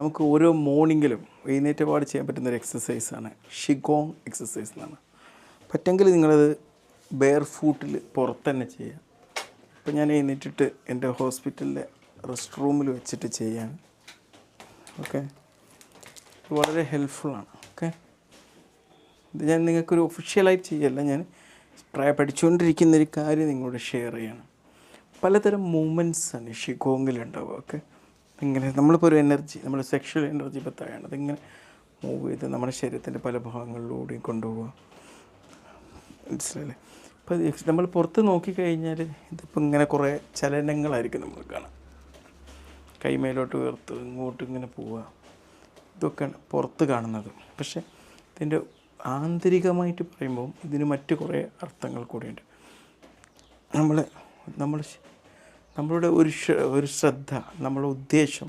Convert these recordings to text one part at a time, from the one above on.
നമുക്ക് ഓരോ മോർണിംഗിലും എഴുന്നേറ്റ പാട് ചെയ്യാൻ പറ്റുന്ന ഒരു എക്സസൈസാണ് ഷിഗോങ് എക്സസൈസ് എന്നാണ്. പറ്റെങ്കിൽ നിങ്ങളത് ബെയർ ഫൂട്ടിൽ പുറത്ത് തന്നെ ചെയ്യുക ഇപ്പം ഞാൻ എഴുന്നേറ്റിട്ട് എന്റെ ഹോസ്പിറ്റലിലെ റെസ്റ്റ് റൂമിൽ വെച്ചിട്ട് ചെയ്യാണ് ഓക്കെ വളരെ ഹെൽപ്ഫുള്ളാണ് ഓക്കെ ഇത് ഞാൻ നിങ്ങൾക്കൊരു ഒഫീഷ്യലായിട്ട് ചെയ്യല്ല. ഞാൻ പ്രായ പഠിച്ചുകൊണ്ടിരിക്കുന്ന ഒരു കാര്യം നിങ്ങളോട് ഷെയർ ചെയ്യണം. പലതരം മൂമെന്റ്സാണ് ഷിഗോങ്ങിലുണ്ടാവുക ഓക്കെ ഇങ്ങനെ നമ്മളിപ്പോൾ ഒരു എനർജി നമ്മുടെ സെക്ഷൽ എനർജി ഇപ്പോൾ താഴെയാണ് അതിങ്ങനെ മൂവ് ചെയ്ത് നമ്മുടെ ശരീരത്തിന്റെ പല ഭാഗങ്ങളിലൂടെയും കൊണ്ടുപോകുക മനസ്സിലല്ലേ ഇപ്പോൾ നമ്മൾ പുറത്ത് നോക്കിക്കഴിഞ്ഞാൽ ഇതിപ്പോൾ ഇങ്ങനെ കുറേ ചലനങ്ങളായിരിക്കും നമ്മൾ കാണാം. കൈമേലോട്ട് ഉയർത്ത് ഇങ്ങോട്ട് ഇങ്ങനെ പോവുക ഇതൊക്കെയാണ് പുറത്ത് കാണുന്നത്. പക്ഷേ ഇതിന്റെ ആന്തരികമായിട്ട് പറയുമ്പോൾ ഇതിന് മറ്റ് കുറേ അർത്ഥങ്ങൾ കൂടിയുണ്ട്. നമ്മൾ നമ്മൾ നമ്മളുടെ ഒരു ഒരു ശ്രദ്ധ നമ്മളുടെ ഉദ്ദേശം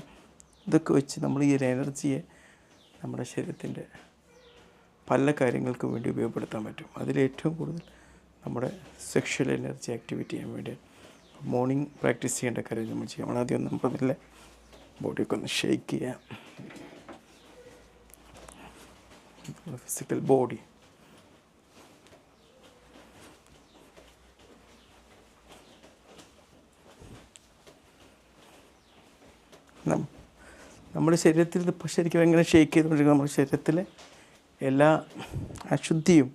ഇതൊക്കെ വെച്ച് നമ്മൾ ഈ ഒരു എനർജിയെ നമ്മുടെ ശരീരത്തിന്റെ പല കാര്യങ്ങൾക്കും വേണ്ടി ഉപയോഗപ്പെടുത്താൻ പറ്റും. അതിലേറ്റവും കൂടുതൽ നമ്മുടെ സെക്ഷൽ എനർജി ആക്ടിവിറ്റി ചെയ്യാൻ വേണ്ടി മോർണിംഗ് പ്രാക്ടീസ് ചെയ്യേണ്ട കാര്യം നമ്മൾ ചെയ്യാം നമ്മൾ ആദ്യം നമ്മൾ അതിലെ ബോഡിയൊക്കെ ഒന്ന് ഷെയ്ക്ക് ചെയ്യാം. ഫിസിക്കൽ ബോഡി നമ്മുടെ ശരീരത്തിൽ ഇപ്പോൾ ശരിക്കും എങ്ങനെ ഷേക്ക് ചെയ്തുകൊണ്ടിരിക്കുന്നത് നമ്മുടെ ശരീരത്തിലെ എല്ലാ അശുദ്ധിയും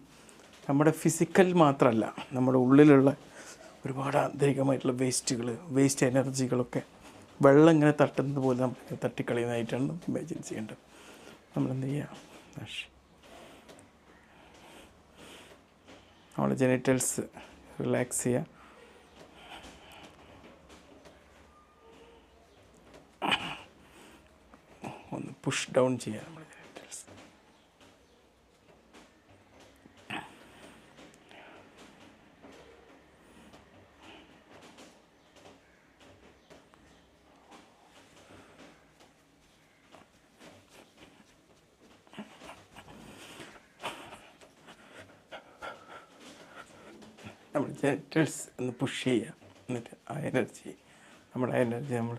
നമ്മുടെ ഫിസിക്കൽ മാത്രമല്ല നമ്മുടെ ഉള്ളിലുള്ള ഒരുപാട് ആന്തരികമായിട്ടുള്ള വേസ്റ്റുകൾ വേസ്റ്റ് എനർജികളൊക്കെ വെള്ളം ഇങ്ങനെ തട്ടുന്നത് പോലെ നമ്മൾ തട്ടിക്കളയുന്നതായിട്ടാണ് ഇമാജിൻ ചെയ്യേണ്ടത്. നമ്മൾ എന്ത് ചെയ്യുക നമ്മുടെ ജെനിറ്റൽസ് റിലാക്സ് ചെയ്യുക ഒന്ന് പുഷ് ഡൗൺ ചെയ്യുക നമ്മൾ ജെനിറ്റൽസ് നമ്മൾ ജനറ്റൽസ് ഒന്ന് പുഷ് ചെയ്യുക എന്നിട്ട് ആ എനർജി നമ്മുടെ എനർജി നമ്മൾ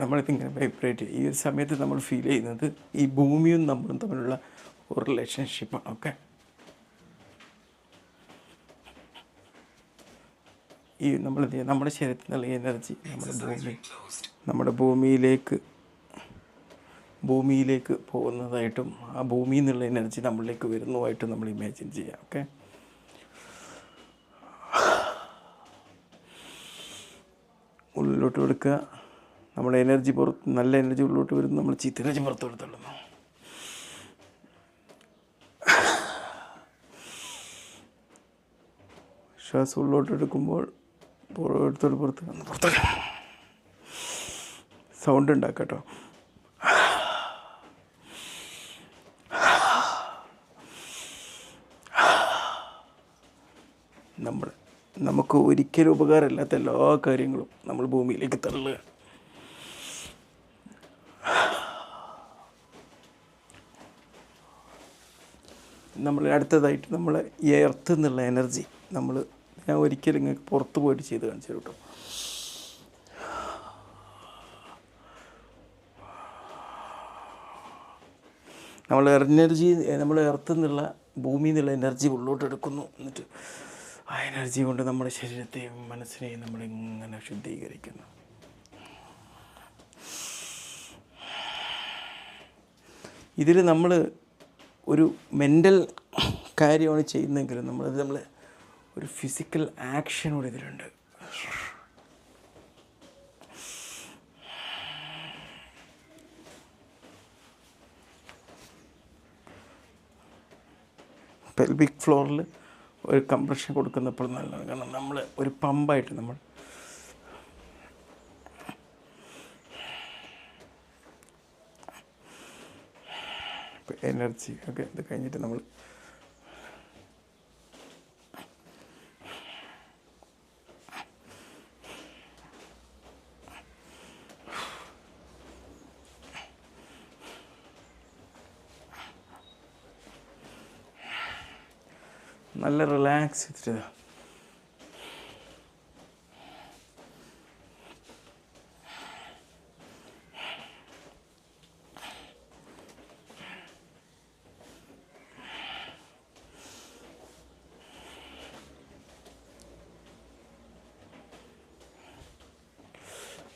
നമ്മളിതിങ്ങനെ വൈബ്രേറ്റ് ചെയ്യും. ഈ ഒരു സമയത്ത് നമ്മൾ ഫീൽ ചെയ്യുന്നത് ഈ ഭൂമിയും നമ്മളും തമ്മിലുള്ള ഒരു റിലേഷൻഷിപ്പാണ് ഓക്കെ ഈ നമ്മൾ നമ്മുടെ ശരീരത്തിൽ നിന്നുള്ള എനർജി നമ്മുടെ ഭൂമി നമ്മുടെ ഭൂമിയിലേക്ക് ഭൂമിയിലേക്ക് പോകുന്നതായിട്ടും ആ ഭൂമിയിൽ നിന്നുള്ള എനർജി നമ്മളിലേക്ക് വരുന്നതായിട്ടും നമ്മൾ ഇമാജിൻ ചെയ്യാം ഓക്കെ ഉള്ളിലോട്ട് കൊടുക്കുക. നമ്മുടെ എനർജി പുറത്ത് നല്ല എനർജി ഉള്ളിലോട്ട് വരുന്നു നമ്മൾ ചീത്ത എനർജി പുറത്തോട്ട് തള്ളുന്നു. ശ്വാസം ഉള്ളിലോട്ട് എടുക്കുമ്പോൾ പുറത്തോട്ട് പുറത്ത് പുറത്ത് സൗണ്ട് ഉണ്ടാക്കട്ടോ. നമ്മൾ നമുക്ക് ഒരിക്കലും ഉപകാരമില്ലാത്ത എല്ലാ കാര്യങ്ങളും നമ്മൾ ഭൂമിയിലേക്ക് തള്ളുക. നമ്മൾ അടുത്തതായിട്ട് നമ്മൾ എർത്ത് എന്നുള്ള എനർജി നമ്മൾ ഞാൻ ഒരിക്കലും ഇങ്ങനെ പുറത്ത് പോയിട്ട് ചെയ്ത് കാണിച്ചു കേട്ടോ നമ്മൾ എനർജി നമ്മൾ എർത്ത് എന്നുള്ള ഭൂമിയിൽ നിന്നുള്ള എനർജി ഉള്ളോട്ട് എടുക്കുന്നു. എന്നിട്ട് ആ എനർജി കൊണ്ട് നമ്മുടെ ശരീരത്തെയും മനസ്സിനെയും നമ്മളിങ്ങനെ ശുദ്ധീകരിക്കുന്നു. ഇതിൽ നമ്മൾ ഒരു മെന്റൽ കാര്യമാണ് ചെയ്യുന്നതെങ്കിലും നമ്മളത് നമ്മൾ ഒരു ഫിസിക്കൽ ആക്ഷൻ കൂടി ഇതിലുണ്ട്. പെൽവിക് ഫ്ലോറിൽ ഒരു കംപ്രഷൻ കൊടുക്കുന്നപ്പോൾ നല്ലതാണ്. കാരണം നമ്മൾ ഒരു പമ്പായിട്ട് നമ്മൾ എനർജി ഒക്കെ ഇത് കഴിഞ്ഞിട്ട് നമ്മൾ നല്ല റിലാക്സ് ചെയ്തിട്ട്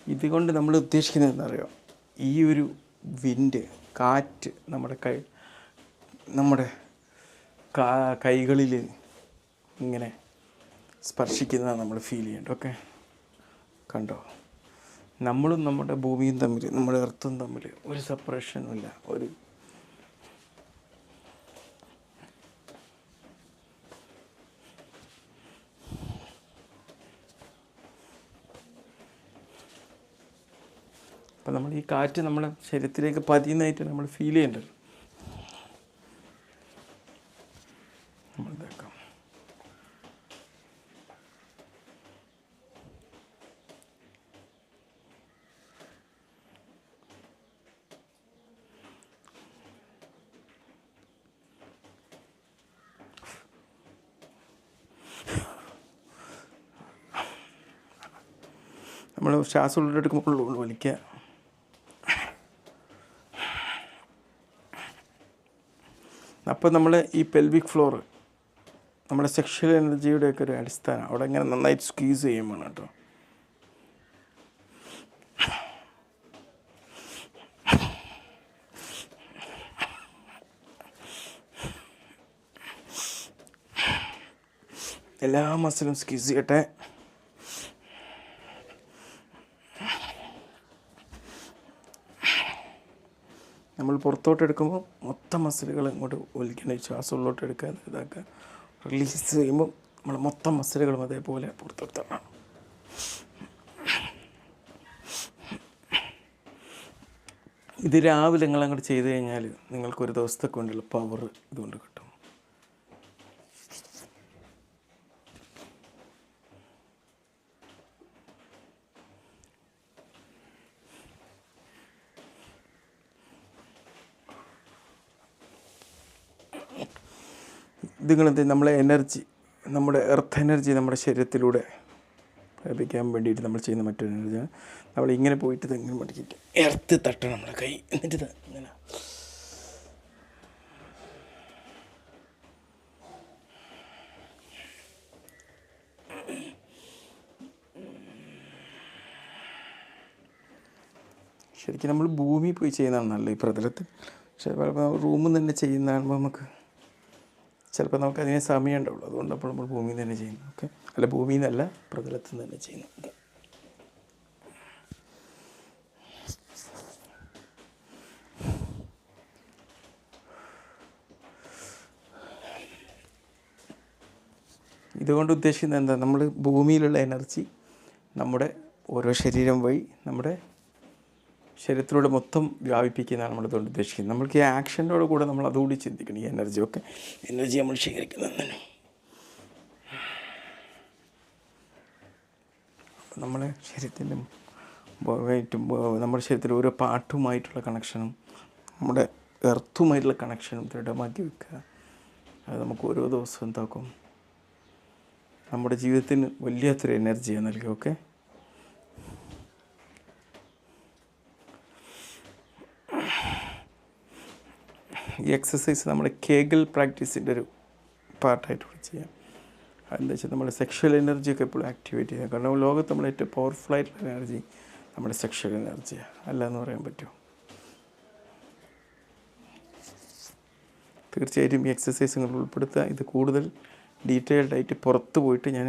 ഇതുകൊണ്ട് നമ്മൾ ഉദ്ദേശിക്കുന്നത് എന്താണെന്നറിയോ? ഈ ഒരു വിൻഡ് കാറ്റ് നമ്മുടെ കൈ നമ്മുടെ കൈകളിൽ ഇങ്ങനെ സ്പർശിക്കുന്നത് നമ്മൾ ഫീൽ ചെയ്യേണ്ടത്. ഓക്കെ കണ്ടോ? നമ്മളും നമ്മുടെ ഭൂമിയും തമ്മിൽ നമ്മുടെ എർത്തും തമ്മിൽ ഒരു സെപ്പറേഷനും ഇല്ല ഒരു അപ്പം നമ്മൾ ഈ കാറ്റ് നമ്മുടെ ശരീരത്തിലേക്ക് പതിയുന്നതായിട്ട് നമ്മൾ ഫീൽ ചെയ്യേണ്ടത്. നമ്മൾ ഇതാക്കാം. നമ്മൾ ശ്വാസം ഉള്ളിലെടുക്കുമ്പോൾ ഉള്ളു വലിക്കുക അപ്പോൾ നമ്മൾ ഈ പെൽവിക് ഫ്ലോർ നമ്മുടെ സെക്ഷൽ എനർജിയുടെയൊക്കെ ഒരു അടിസ്ഥാനം. അവിടെ ഇങ്ങനെ നന്നായിട്ട് സ്ക്വീസ് ചെയ്യുമ്പോൾ കേട്ടോ. എല്ലാ മസിലും സ്ക്വീസ് ചെയ്യട്ടെ. നമ്മൾ പുറത്തോട്ട് എടുക്കുമ്പോൾ മൊത്തം മസിലുകൾ ഇങ്ങോട്ട് വലിക്കണം ശ്വാസം ഉള്ളോട്ട് എടുക്കാൻ ഇതാക്കുക. റിലീസ് ചെയ്യുമ്പോൾ നമ്മൾ മൊത്തം മസിലുകളും അതേപോലെ പുറത്തെടുത്തണം ഇത് രാവിലെ നിങ്ങൾ അങ്ങോട്ട് ചെയ്ത് കഴിഞ്ഞാൽ നിങ്ങൾക്ക് ഒരു ദിവസത്തെ കൊണ്ടുള്ള പവർ ഇതുകൊണ്ട് കിട്ടും. ഇതുങ്ങളെന്ത് നമ്മളെ എനർജി നമ്മുടെ എർത്ത് എനർജി നമ്മുടെ ശരീരത്തിലൂടെ ലഭിക്കാൻ വേണ്ടിയിട്ട് നമ്മൾ ചെയ്യുന്ന മറ്റൊരു എനർജിയാണ് നമ്മൾ ഇങ്ങനെ പോയിട്ട് ഇതെങ്ങനെ ഇങ്ങനെ മടക്കിയിട്ട് എർത്ത് തട്ടണം നമ്മുടെ കൈ. എന്നിട്ട് ഇങ്ങനെ. ശരിക്കും നമ്മൾ ഭൂമി പോയി ചെയ്യുന്നതാണ് നല്ലത് ഈ പ്രതലത്തിൽ. പക്ഷേ പലപ്പോൾ റൂമിൽ തന്നെ ചെയ്യുന്നതാകുമ്പോൾ നമുക്ക് ചിലപ്പോൾ നമുക്ക് അതിനെ സമയം ഉണ്ടാവുള്ളൂ അതുകൊണ്ട് അപ്പോൾ നമ്മൾ ഭൂമിയിൽ തന്നെ ചെയ്യുന്നു. ഓക്കെ? അല്ല ഭൂമിയിൽ നിന്നല്ല പ്രതലത്തിൽ നിന്ന് തന്നെ ചെയ്യുന്നു. ഓക്കെ? ഇതുകൊണ്ട് ഉദ്ദേശിക്കുന്നത് എന്താ? നമ്മൾ ഭൂമിയിലുള്ള എനർജി നമ്മുടെ ഓരോ ശരീരം വഴി നമ്മുടെ ശരീരത്തിലൂടെ മൊത്തം വ്യാപിപ്പിക്കുന്നതാണ് നമ്മളിതുകൊണ്ട് ഉദ്ദേശിക്കുന്നത്. നമ്മൾക്ക് ഈ ആക്ഷനോട് കൂടെ നമ്മൾ അതുകൂടി ചിന്തിക്കണം ഈ എനർജി ഒക്കെ എനർജി നമ്മൾ ശേഖരിക്കുന്നതിന് നമ്മളെ ശരീരത്തിന്റെ ഏറ്റവും നമ്മുടെ ശരീരത്തിൽ ഓരോ പാട്ടുമായിട്ടുള്ള കണക്ഷനും നമ്മുടെ എർത്തുമായിട്ടുള്ള കണക്ഷനും ദൃഢമാക്കി വെക്കുക. അത് നമുക്ക് ഓരോ ദിവസവും എന്താക്കും? നമ്മുടെ ജീവിതത്തിന് വലിയത്ര എനർജിയാണ് നൽകുക ഓക്കെ? ഈ എക്സസൈസ് നമ്മൾ കേഗൽ പ്രാക്ടീസിന്റെ ഒരു പാർട്ടായിട്ട് ചെയ്യാം. അതെന്താ വെച്ചാൽ നമ്മുടെ സെക്ഷൽ എനർജിയൊക്കെ എപ്പോഴും ആക്ടിവേറ്റ് ചെയ്യാം. കാരണം ലോകത്ത് നമ്മൾ ഏറ്റവും പവർഫുൾ ആയിട്ടുള്ള എനർജി നമ്മുടെ സെക്ഷൽ എനർജിയാണ് അല്ല എന്ന് പറയാൻ പറ്റുമോ? തീർച്ചയായിട്ടും ഈ എക്സസൈസ് നിങ്ങൾ ഉൾപ്പെടുത്തുക ഇത് കൂടുതൽ ഡീറ്റെയിൽഡ് ആയിട്ട് പുറത്ത് പോയിട്ട് ഞാൻ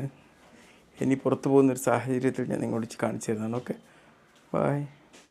ഇനി പുറത്ത് പോകുന്നൊരു സാഹചര്യത്തിൽ ഞാൻ നിങ്ങളോട് കാണിച്ചു തരുന്നതാണ്. Okay bye